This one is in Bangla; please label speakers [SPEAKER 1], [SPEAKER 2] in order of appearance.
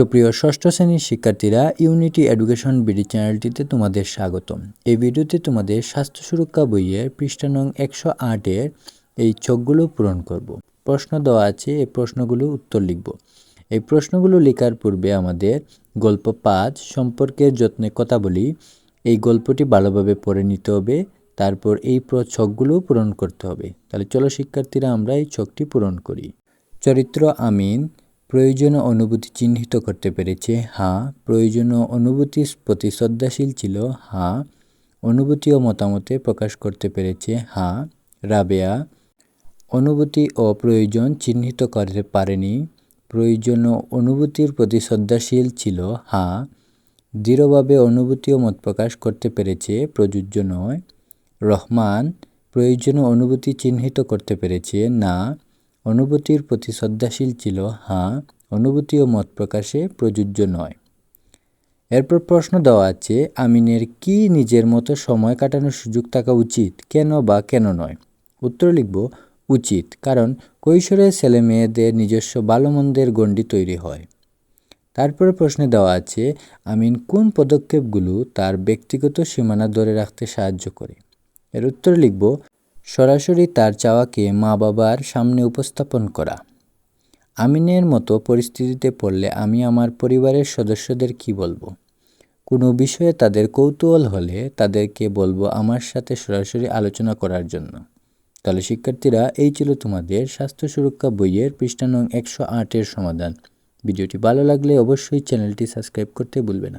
[SPEAKER 1] সুপ্রিয় ষষ্ঠ শ্রেণির শিক্ষার্থীরা ইউনিটি এডুকেশন বিডি চ্যানেলটিতে তোমাদের স্বাগতম। এই ভিডিওতে তোমাদের স্বাস্থ্য সুরক্ষা বইয়ের পৃষ্ঠা নং একশো আটের এই চোখগুলো পূরণ করব। প্রশ্ন দেওয়া আছে, এই প্রশ্নগুলো উত্তর লিখব। এই প্রশ্নগুলো লেখার পূর্বে আমাদের গল্প পাঁচ সম্পর্কের যত্নে কথা বলি। এই গল্পটি ভালোভাবে পড়ে নিতে হবে, তারপর এই ছকগুলো পূরণ করতে হবে। তাহলে চলো শিক্ষার্থীরা আমরা এই ছকটি পূরণ করি। চরিত্র আমিন প্রয়োজনীয় অনুভূতি চিহ্নিত করতে পেরেছে। হ্যাঁ প্রয়োজনীয় অনুভূতির প্রতি শ্রদ্ধাশীল ছিল। হ্যাঁ অনুভূতি ও মতামতে প্রকাশ করতে পেরেছে। হ্যাঁ রাবেয়া, অনুভূতি ও প্রয়োজন চিহ্নিত করতে পারেনি। প্রয়োজন অনুভূতির প্রতি শ্রদ্ধাশীল ছিল। হ্যাঁ দৃঢ়ভাবে অনুভূতি ও মত প্রকাশ করতে পেরেছে। প্রযোজ্য নয়। রহমান প্রয়োজনীয় অনুভূতি চিহ্নিত করতে পেরেছে। না অনুভূতির প্রতি শ্রদ্ধাশীল ছিল হ্যাঁ অনুভূতি ও মত প্রকাশে প্রযোজ্য নয়। এরপর প্রশ্ন দেওয়া আছে, আমিনের কি নিজের মতো সময় কাটানোর সুযোগ থাকা উচিত, কেন বা কেন নয়? উত্তর লিখব, উচিত, কারণ কৈশোরে ছেলে মেয়েদের নিজস্ব ভালো মন্দের গণ্ডি তৈরি হয়। তারপরে প্রশ্নে দেওয়া আছে, আমিন কোন পদক্ষেপগুলো তার ব্যক্তিগত সীমানা ধরে রাখতে সাহায্য করে? এর উত্তর লিখব সরাসরি তার চাওয়াকে মা বাবার সামনে উপস্থাপন করা। আমিনের মতো পরিস্থিতিতে পড়লে আমি আমার পরিবারের সদস্যদের কি বলব? কোনো বিষয়ে তাদের কৌতূহল হলে তাদেরকে বলব আমার সাথে সরাসরি আলোচনা করার জন্য। তাহলে শিক্ষার্থীরা, এই ছিল তোমাদের স্বাস্থ্য সুরক্ষা বইয়ের পৃষ্ঠা নং একশো আটের সমাধান। ভিডিওটি ভালো লাগলে অবশ্যই চ্যানেলটি সাবস্ক্রাইব করতে ভুলবে না।